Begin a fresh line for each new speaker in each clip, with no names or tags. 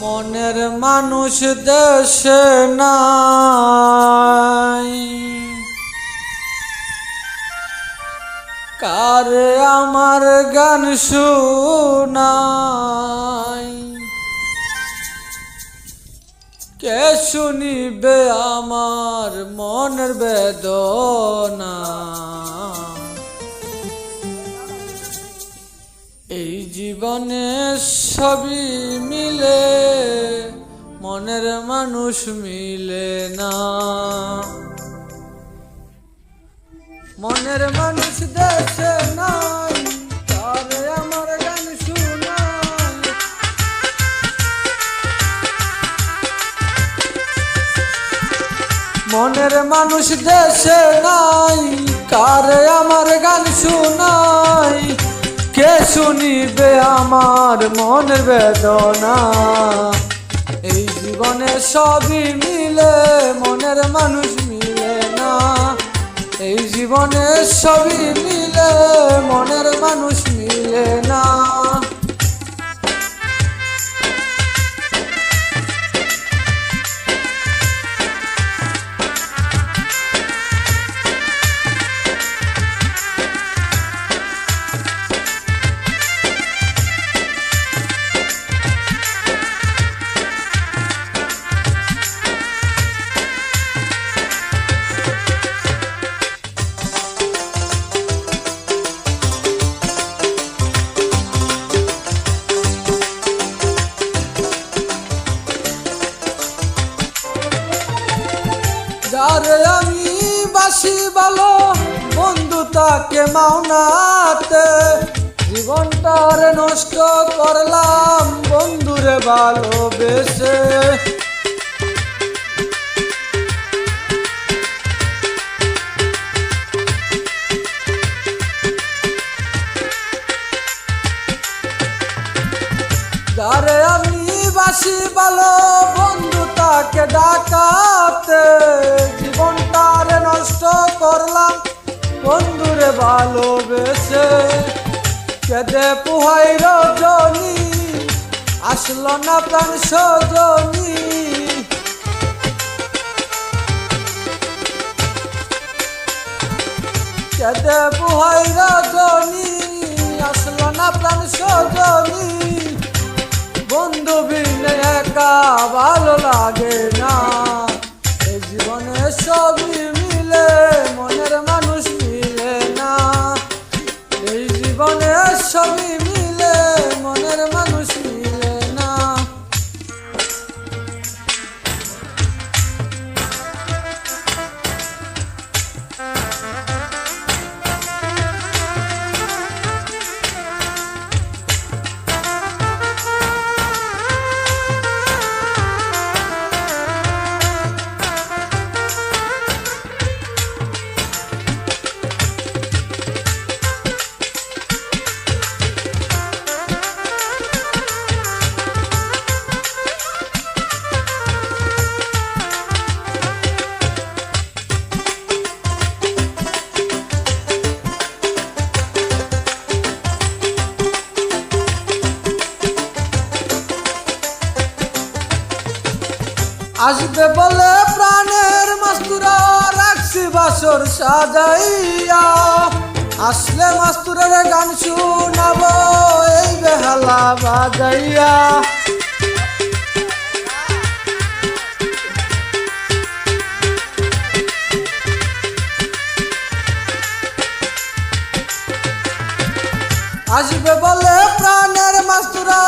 মনের মানুষ দেশে নাই। কারে আমার গান শুনাই? কে শুনিবে আমার মনের বেদনা? জীবনে সবই মিলে, মনের মানুষ মিলে না। মনের মানুষ দেশে নাই তারে আমার গান শুনাই। মনের মানুষ দেশে নাই, কারে আমার গান শুনাই? কে শুনিবে আমার মনের বেদনা? এই জীবনে সবই মিলে, মনের মানুষ মিলে না। এই জীবনে সবই মিলে, মনের মানুষ তাকে মাওনাতে জীবনটারে নষ্ট করলাম, বন্ধুরে ভালোবেসে। যারে আমি বাসি ভালো বন্ধু তাকে ডাকাতে জীবনটারে নষ্ট করলাম বন্ধুরে ভালোবেসে কেদে পুহাই রজনী, আসলো না প্রাণ সজনী। কেদে পুহাই রজনী, আসলো না প্রাণ সজনী। বন্ধু বিনে একা ভালো লাগে আসবে বলে প্রাণের মাস্তুরা, রাখছি বাসর সাজাইয়া। আসলে মাস্তুরের গান শুনাবো, এই বেহালা বাজাইয়া। আসবে বলে প্রাণের মাস্তুরা,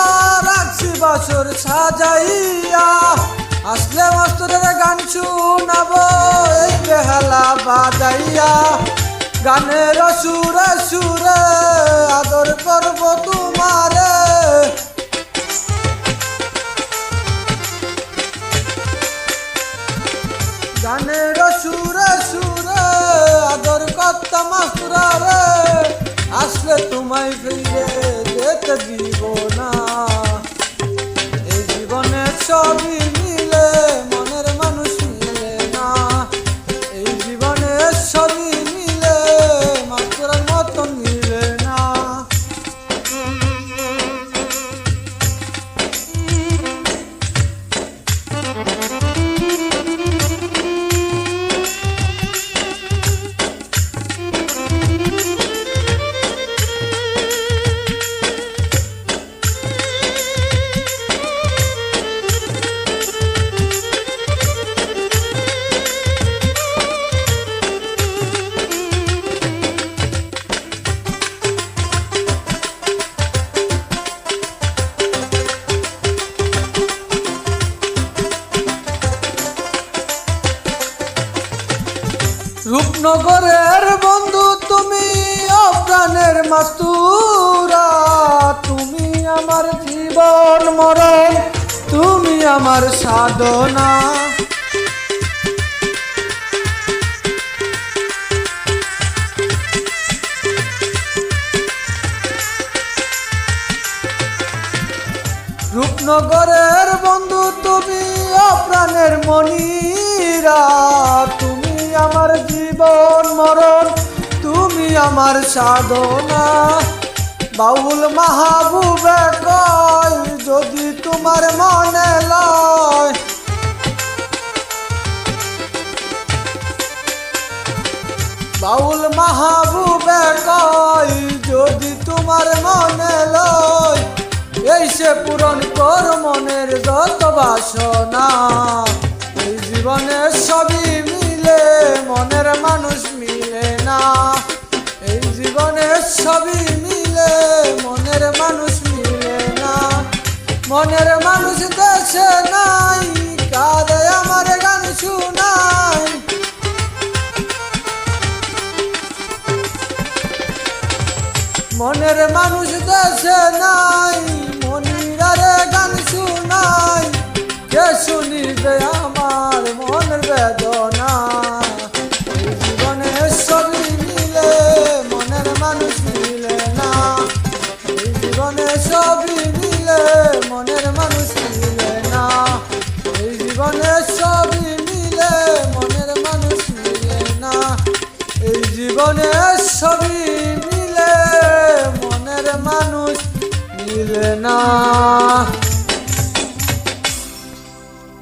রাখছি বাসর সাজাইয়া। আসলে মাস্তুরের গান শুনাবো, এই বেহালা বাজাইয়া। গানের সুরে সুরে আদর করব তোমারে। গানের সুরে সুরে আদর মাস্তুরা রে আসলে তোমায় ফিরে যেতে দিব না। এই জীবনে সবই রূপনগরের বন্ধু, তুমি অপ্রাণের মাতুরা তুমি আমার জীবন মরণ, তুমি আমার সাধনা। রূপনগরের বন্ধু, তুমি অপ্রাণের মনিরা। মরণ, তুমি আমার সাধনা। বাউল মাহবুবে কয়, যদি তোমার মনে লয়। বাউল মাহবুবে কয়, যদি তোমার মনে লয়। এই সে পূরণ কর মনের যত বাসনা। এই জীবনে সবই মিলে মনের এই জীবনে সবই মিলে, মনের মানুষ মিলে না। মনের মানুষ দেশে নাই কাঁদে আমার গান শুনাই। মনের মানুষ দেশে নাই, মনিরারে গান শুনাই। কে শুনিবে এই ছবি মিলে মনের মানুষ মিলে না।